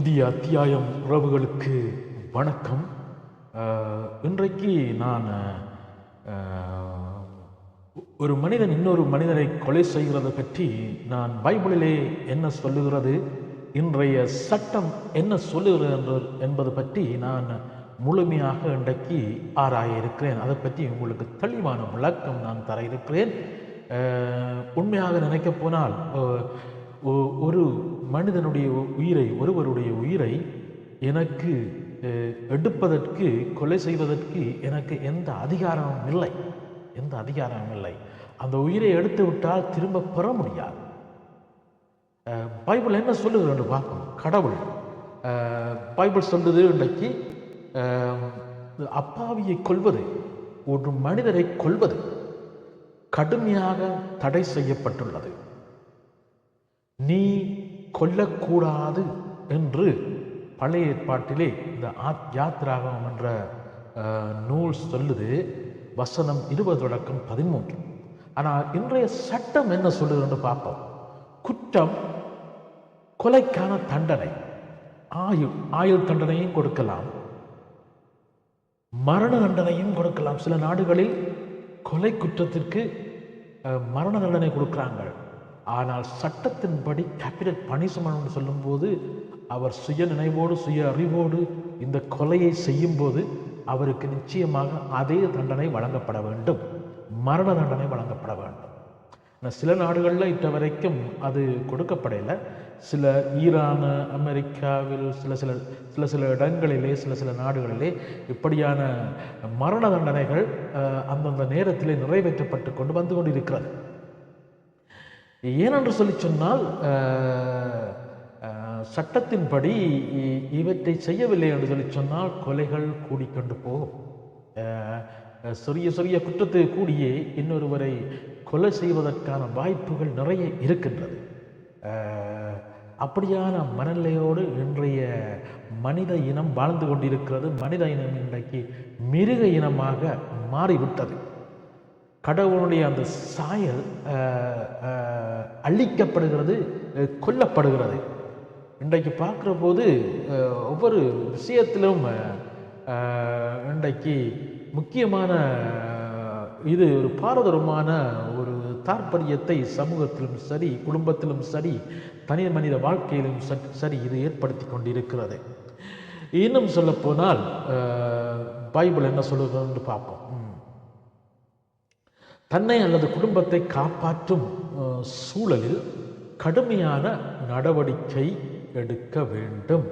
புதிய அத்தியாயம் உறவுகளுக்கு வணக்கம். இன்றைக்கு நான் ஒரு மனிதன் இன்னொரு மனிதனை கொலை செய்கிறதை பற்றி நான் பைபிளிலே என்ன சொல்லுகிறது இன்றைய சட்டம் என்ன சொல்லுகிறது என்று என்பது பற்றி நான் முழுமையாக இன்றைக்கு ஆராய இருக்கிறேன். அதை பற்றி உங்களுக்கு தெளிவான விளக்கம் நான் தர இருக்கிறேன். உண்மையாக நினைக்க போனால் ஒரு மனிதனுடைய உயிரை ஒருவருடைய உயிரை எனக்கு அஹ், எடுப்பதற்கு கொலை செய்வதற்கு எனக்கு எந்த அதிகாரமும் இல்லை. எந்த அதிகாரமும் இல்லை. அந்த உயிரை எடுத்து விட்டால் திரும்ப பெற முடியாது. அஹ், பைபிள் என்ன சொல்லுகிறது பார்ப்போம். கடவுள் பைபிள் சொல்லுது இன்றைக்கு அப்பாவியை கொல்வது ஒரு மனிதரை கொல்வது கடுமையாக தடை செய்யப்பட்டுள்ளது. நீ கொல்லக்கூடாது என்று பழைய ஏற்பாட்டிலே இந்த ஆத் யாத்ராகம் என்ற நூல் சொல்லுது. வசனம் இருபது தொடக்கம் பதிமூன்று. ஆனால் இன்றைய சட்டம் என்ன சொல்லுதுன்னு பார்ப்போம். குற்றம் கொலைக்கான தண்டனை ஆயுள் ஆயுள் தண்டனையும் கொடுக்கலாம். மரண தண்டனையும் கொடுக்கலாம். சில நாடுகளில் கொலை குற்றத்திற்கு மரண தண்டனை கொடுக்குறாங்க. ஆனால் சட்டத்தின்படி கேபிட்டல் பனிஷ்மெண்ட் சொல்லும்போது அவர் சுய நினைவோடு சுய அறிவோடு இந்த கொலையை செய்யும்போது அவருக்கு நிச்சயமாக அதே தண்டனை வழங்கப்பட வேண்டும். மரண தண்டனை வழங்கப்பட வேண்டும். ஆனால் சில நாடுகளில் இட்ட வரைக்கும் அது கொடுக்கப்படலை சில ஈரான் அமெரிக்காவில் சில சில சில சில இடங்களிலே சில சில நாடுகளிலே இப்படியான மரண தண்டனைகள் அந்தந்த நேரத்திலே நிறைவேற்றப்பட்டு கொண்டு வந்து கொண்டிருக்கிறது. ஏனென்று சொல்லி சொன்னால் சட்டத்தின்படி இ- இவற்றை செய்யவில்லை என்று சொல்லி சொன்னால் கொலைகள் கூடிக்கொண்டு போகும். சிறிய சிறிய குற்றத்தை கூடியே இன்னொருவரை கொலை செய்வதற்கான வாய்ப்புகள் நிறைய இருக்கின்றது. அப்படியான மனநிலையோடு இன்றைய மனித இனம் வாழ்ந்து கொண்டிருக்கிறது. மனித இனம் இன்றைக்கு மிருக இனமாக மாறிவிட்டது. கடவுளுடைய அந்த சாயல் அழிக்கப்படுகிறது கொல்லப்படுகிறது. இன்றைக்கு பார்க்குற போது ஒவ்வொரு விஷயத்திலும் இன்றைக்கு முக்கியமான இது ஒரு பாரதூரமான ஒரு தாற்பயத்தை சமூகத்திலும் சரி குடும்பத்திலும் சரி தனி மனித வாழ்க்கையிலும் ச- சரி இது ஏற்படுத்தி கொண்டிருக்கிறது. இன்னும் சொல்லப்போனால் பைபிள் என்ன சொல்லுதுன்னு பார்ப்போம். தன்னை அல்லது குடும்பத்தை காப்பாற்றும் சூழலில் கடுமையான நடவடிக்கை எடுக்க வேண்டும்.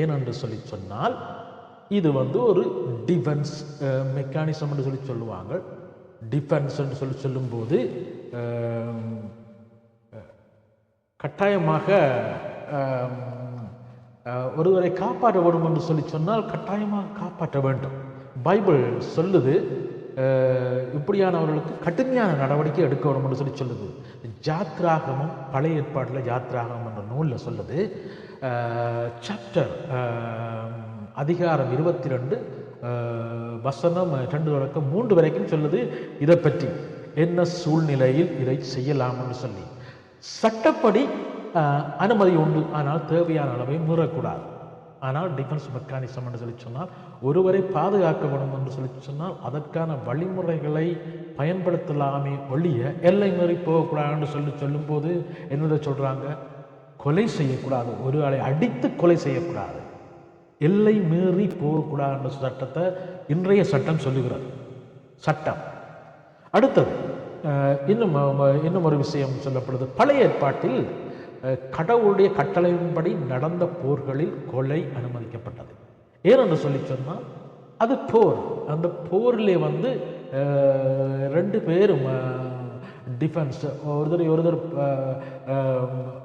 ஏனென்று சொல்லி சொன்னால் இது வந்து ஒரு டிஃபென்ஸ் மெக்கானிசம் என்று சொல்லி சொல்லுவாங்க. டிஃபென்ஸ் என்று சொல்லி சொல்லும்போது கட்டாயமாக ஒருவரை காப்பாற்ற வேண்டும் என்று சொல்லி சொன்னால் கட்டாயமாக காப்பாற்ற வேண்டும். பைபிள் சொல்லுது இப்படியானவர்களுக்கு கடுமையான நடவடிக்கை எடுக்க வேணும்னு சொல்லி சொல்லுது. ஜாத்ராகமம் பழைய ஏற்பாட்டில் ஜாத்ராகமம் என்ற நூலில் சொல்லுது. சாப்டர் அதிகாரம் இருபத்தி ரெண்டு வசனம் ரெண்டு வழக்கம் மூன்று வரைக்கும் சொல்லுது. இதை பற்றி என்ன சூழ்நிலையில் இதை செய்யலாம்னு சொல்லி. சட்டப்படி அனுமதி உண்டு. ஆனால் தேவையான அளவை மீறக்கூடாது. ஆனால் டிஃபென்ஸ் மெக்கானிசம் என்று சொல்லி சொன்னால் ஒருவரை பாதுகாக்க வேண்டும் என்று சொல்லி சொன்னால் அதற்கான வழிமுறைகளை பயன்படுத்தலாமே ஒழிய எல்லை மீறி போகக்கூடாதுன்னு சொல்லி சொல்லும்போது என்னதை சொல்கிறாங்க கொலை செய்யக்கூடாது. ஒரு ஆளை அடித்து கொலை செய்யக்கூடாது. எல்லை மீறி போகக்கூடாதுன்ற சட்டத்தை இன்றைய சட்டம் சொல்லுகிறது. சட்டம். அடுத்தது இன்னும் இன்னும் ஒரு விஷயம் சொல்லப்படுது. பழைய ஏற்பாட்டில் கடவுளுடைய கட்டளையின்படி நடந்த போர்களில் கொலை அனுமதிக்கப்பட்டது. ஏனென்று சொல்லி சொன்னால் அது போர். அந்த போரிலே வந்து ரெண்டு பேரும் டிஃபென்ஸ் ஒருத்தர் ஒருத்தர்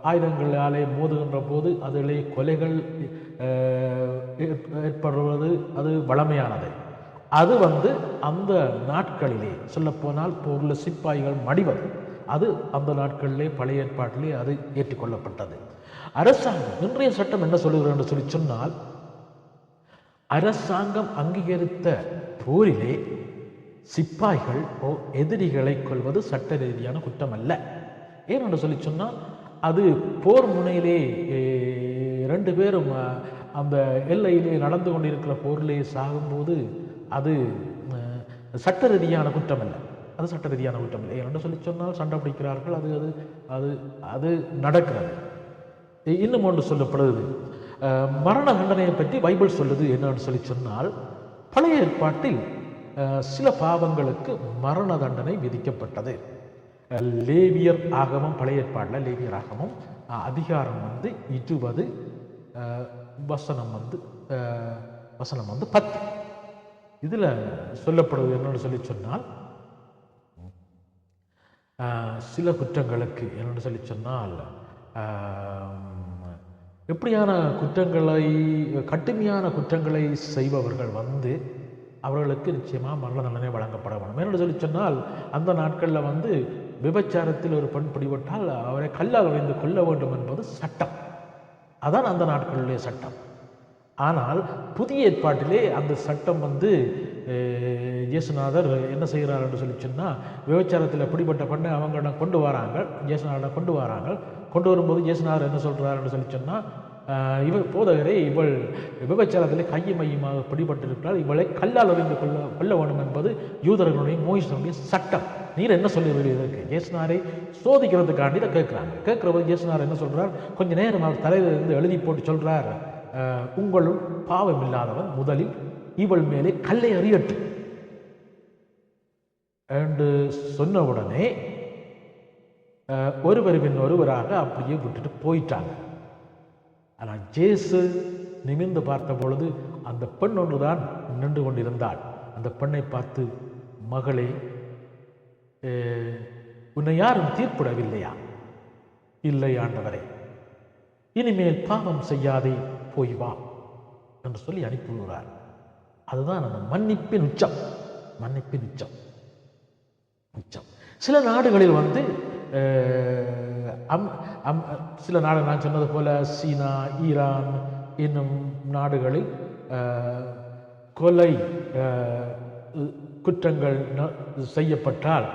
ஆயுதங்களாலே மோதுகின்ற போது அதிலே கொலைகள் ஏற்- ஏற்படுவது அது வளமையானது. அது வந்து அந்த நாட்களிலே சொல்லப்போனால் போரில் சிப்பாய்கள் மடிவது. அது அந்த நாட்களிலே பழைய ஏற்பாட்டிலே அது ஏற்றுக்கொள்ளப்பட்டது. அரசாங்கம் இன்றைய சட்டம் என்ன சொல்லுகிறோம் என்று சொல்லி சொன்னால் அரசாங்கம் அங்கீகரித்த போரிலே சிப்பாய்கள் ஓ எதிரிகளை கொள்வது சட்ட ரீதியான குற்றம் அல்ல ஏனென்று சொல்லி சொன்னால் அது போர் முனையிலே ரெண்டு பேரும் அந்த எல்லையிலே நடந்து கொண்டிருக்கிற போரிலே சாகும்போது அது சட்ட ரீதியான குற்றம் அல்ல அது சட்ட ரீதியான குற்றம் இல்லை. ஏன்னு சொல்லி சொன்னால் சண்டை பிடிக்கிறார்கள். அது அது அது அது நடக்கிறது. இன்னும் ஒன்று சொல்லப்படுது மரண தண்டனையை பற்றி பைபிள் சொல்லுது என்னன்னு சொல்லி சொன்னால் பழைய ஏற்பாட்டில் சில பாவங்களுக்கு மரண தண்டனை விதிக்கப்பட்டது. லேவியர் ஆகமம் பழைய ஏற்பாட்டில் லேவியர் ஆகமம் அதிகாரம் வந்து இருபது வசனம் வந்து வசனம் வந்து பத்து. இதில் சொல்லப்படுவது என்னன்னு சொல்லி சொன்னால் சில குற்றங்களுக்கு என்னென்னு சொல்லி சொன்னால் எப்படியான குற்றங்களை கடுமையான குற்றங்களை செய்பவர்கள் வந்து அவர்களுக்கு நிச்சயமாக மரண தண்டனை வழங்கப்பட வேண்டும். என்னென்னு சொல்லி சொன்னால் அந்த நாட்களில் வந்து விபச்சாரத்தில் ஒரு பெண் பிடிபட்டால் அவரை கல்லால் உடைந்து கொல்ல வேண்டும் என்பது சட்டம். அதான் அந்த நாட்களுடைய சட்டம். ஆனால் புதிய ஏற்பாட்டிலே அந்த சட்டம் வந்து இயேசுநாதர் என்ன செய்கிறார் என்று சொல்லி சொன்னால் விபச்சாரத்தில் பிடிப்பட்ட பெண்ணை அவங்களிடம் கொண்டு வராங்க இயேசுநாதரிடம் கொண்டு வராங்க கொண்டு வரும்போது இயேசுநாதர் என்ன சொல்கிறார் என்று சொல்லி சொன்னால் இவள் போதகரே இவள் விபச்சாரத்திலே கையும் மையமாக பிடிபட்டிருக்கிறாள். இவளை கல்லால் அறிந்து கொள்ள கொள்ள வேண்டும் என்பது யூதர்களுடைய மோயிசனுடைய சட்டம். நீர் என்ன சொல்லி இதற்கு ஜேசுனாரை சோதிக்கிறதுக்காண்டி இதை கேட்குறாங்க. கேட்குறபோது ஜேசுனார் என்ன சொல்கிறார் கொஞ்சம் நேரம் அவர் தலையில இருந்து எழுதி போட்டு சொல்கிறார் உங்களும் பாவம் இல்லாதவன் முதலில் இவள் மேலே கல்லை அறியட்டு என்று சொன்ன உடனே ஒருவர் பின் ஒருவராக அப்படியே விட்டுட்டு போயிட்டாங்க. ஆனால் ஜேசு நிமிர்ந்து பார்த்த பொழுது அந்த பெண் ஒன்றுதான் நின்று கொண்டிருந்தாள். அந்த பெண்ணை பார்த்து மகளே உன்னை யாரும் தீர்ப்பிடவில்லையா? இல்லை ஆண்டவரே இனிமேல் பாவம் செய்யாதே போய் வா. என்று சொல்லி அனுப்பிவிடுகிறார் அதுதான் நம்ம மன்னிப்பின் உச்சம். மன்னிப்பின் உச்சம். உச்சம். சில நாடுகளில் வந்து அம் அம் சில நாடு நான் சொன்னது போல சீனா ஈரான் என்னும் நாடுகளில் கொலை குற்றங்கள் செய்யப்பட்டால்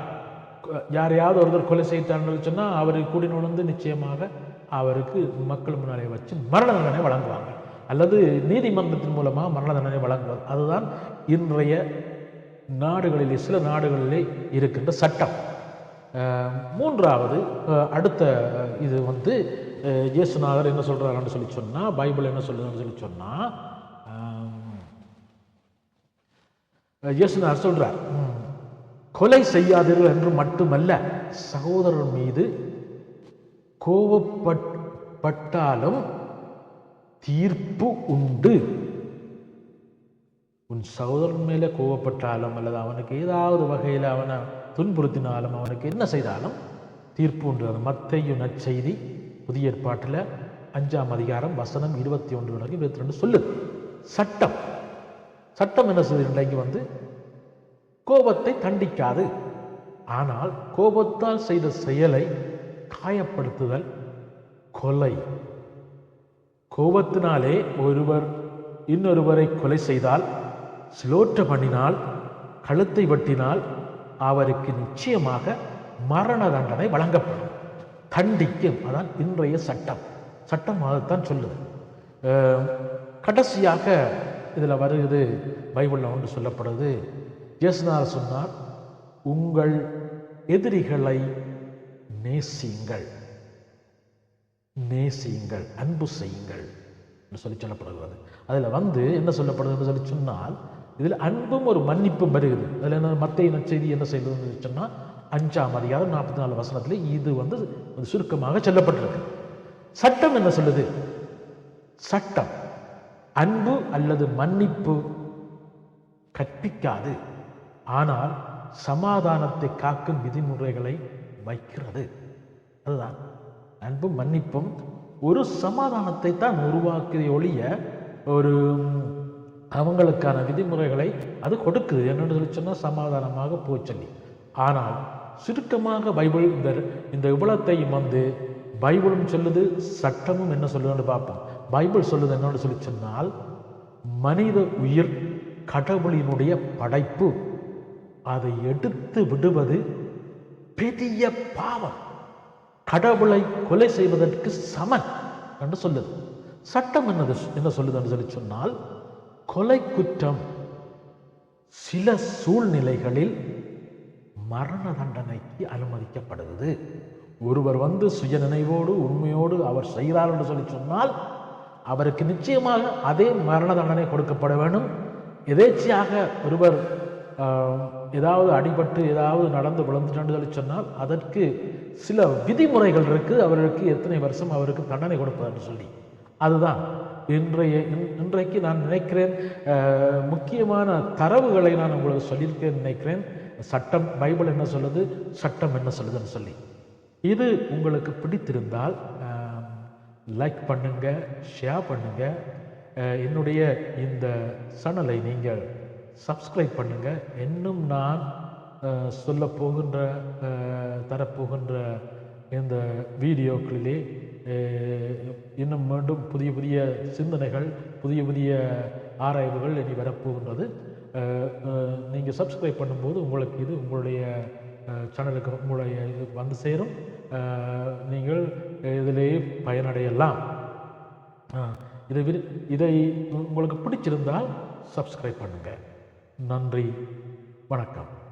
யாரையாவது ஒருத்தர் கொலை செய்தார்கள் சொன்னால் அவரை கூடி நுழைந்து நிச்சயமாக அவருக்கு மக்கள் முன்னாலே வச்சு மரண தண்டனை வழங்குவாங்க. அல்லது நீதிமன்றத்தின் மூலமாக மரண தண்டனை வழங்குவது. அதுதான் இன்றைய நாடுகளிலே சில நாடுகளிலே இருக்கின்ற சட்டம். மூன்றாவது அடுத்த இது வந்து இயேசுநாதர் என்ன சொல்கிறாருன்னு சொல்லி சொன்னால் பைபிள் என்ன சொல்லுதுன்னு சொல்லி சொன்னால் இயேசுநாதர் சொல்கிறார் கொலை செய்யாதீர்கள் என்று மட்டுமல்ல சகோதரர் மீது கோபப்பட்டாலும் தீர்ப்பு உண்டு. உன் சகோதரன் மேலே கோபப்பட்டாலும் அல்லது அவனுக்கு ஏதாவது வகையில் அவனை துன்புறுத்தினாலும் அவனுக்கு என்ன செய்தாலும் தீர்ப்பு உண்டு. அது மத்தையு நற்செய்தி புதிய ஏற்பாட்டில் அஞ்சாம் அதிகாரம் வசனம் இருபத்தி ஒன்று வரைக்கும் இருபத்தி ரெண்டு சொல்லுது. சட்டம். சட்டம் என்ன செய்யுது இன்றைக்கு வந்து கோபத்தை தண்டிக்காது. ஆனால் கோபத்தால் செய்த செயலை காயப்படுத்துதல் கொலை. கோபத்தினாலே ஒருவர் இன்னொருவரை கொலை செய்தால் சிலோற்ற பண்ணினால் கழுத்தை வெட்டினால் அவருக்கு நிச்சயமாக மரண தண்டனை வழங்கப்படும். தண்டிக்கும். அதான் இன்றைய சட்டம். சட்டம் அதைத்தான் சொல்லுது. கடைசியாக இதில் வருகிறது பைபிளில் ஒன்று சொல்லப்படுது. இயேசுநாதர் சொன்னார் உங்கள் எதிரிகளை நேசியுங்கள். நேசியுங்கள் அன்பு செய்யுங்கள் என்று சொல்லி சொல்லப்படுகிறது. அதில் வந்து என்ன சொல்லப்படுதுன்னு சொல்லி சொன்னால் இதில் அன்பும் ஒரு மன்னிப்பும் வருகிறது. அதில் என்ன மத்திய செய்தி என்ன செய்வதுன்னு சொன்னால் அஞ்சாம் அதிகாரம் நாற்பத்தி நாலு வசனத்தில் இது வந்து ஒரு சுருக்கமாக சொல்லப்பட்டிருக்கு. சட்டம் என்ன சொல்லுது? சட்டம். அன்பு அல்லது மன்னிப்பு கற்பிக்காது. ஆனால் சமாதானத்தை காக்கும் விதிமுறைகளை வைக்கிறது. அதுதான் அன்பும் மன்னிப்பும் ஒரு சமாதானத்தை தான் உருவாக்குதே ஒழிய ஒரு அவங்களுக்கான விதிமுறைகளை அது கொடுக்குது. என்னென்னு சொல்லி சொன்னால் சமாதானமாக போச்சொல்லி. ஆனால் சுருக்கமாக பைபிள் இந்த இந்த இவ்வளத்தையும் வந்து பைபிளும் சொல்லுது சட்டமும் என்ன சொல்லுதுன்னு பார்ப்போம். பைபிள் சொல்லுது என்னன்னு சொல்லி சொன்னால் மனித உயிர் கடவுளினுடைய படைப்பு. அதை எடுத்து விடுவது பெரிய பாவம். கடவுளை கொலை செய்வதற்கு சமன் என்று சொல்லுது. சட்டம் என்னது? என்ன சொல்லுது என்று சொல்லி சொன்னால் கொலை குற்றம் சில சூழ்நிலைகளில் மரண தண்டனைக்கு அனுமதிக்கப்படுகிறது. ஒருவர் வந்து சுய நினைவோடு உண்மையோடு அவர் செய்கிறார் என்று சொல்லி சொன்னால் அவருக்கு நிச்சயமாக அதே மரண தண்டனை கொடுக்கப்பட வேண்டும். எதேச்சையாக ஒருவர் ஏதாவது அடிபட்டு ஏதாவது நடந்து விழுந்துட்டு சொல்லி சொன்னால் அதற்கு சில விதிமுறைகள் இருக்குது அவருக்கு எத்தனை வருஷம் அவருக்கு தண்டனை கொடுப்பதுன்னு சொல்லி. அதுதான். இன்றைய இன்- இன்றைக்கு நான் நினைக்கிறேன் முக்கியமான தரவுகளை நான் உங்களுக்கு சொல்லியிருக்கேன் நினைக்கிறேன். சட்டம் பைபிள் என்ன சொல்லுது? சட்டம் என்ன சொல்லுதுன்னு சொல்லி. இது உங்களுக்கு பிடித்திருந்தால் லைக் பண்ணுங்கள் ஷேர் பண்ணுங்கள் என்னுடைய இந்த சேனலை நீங்கள் சப்ஸ்கிரைப் பண்ணுங்க. இன்னும் நான் சொல்ல சொல்லப் போகின்ற தரப்போகின்ற இந்த வீடியோக்களிலே இன்னும் மீண்டும் புதிய புதிய சிந்தனைகள் புதிய புதிய ஆராய்வுகள் இனி வரப்போகின்றது. நீங்கள் சப்ஸ்கிரைப் பண்ணும்போது உங்களுக்கு இது உங்களுடைய சேனலுக்கு உங்களுடைய இது வந்து சேரும். நீங்கள் இதிலேயே பயனடையலாம். இதை விரு இதை உங்களுக்கு பிடிச்சிருந்தால் சப்ஸ்கிரைப் பண்ணுங்கள் நன்றி. வணக்கம்.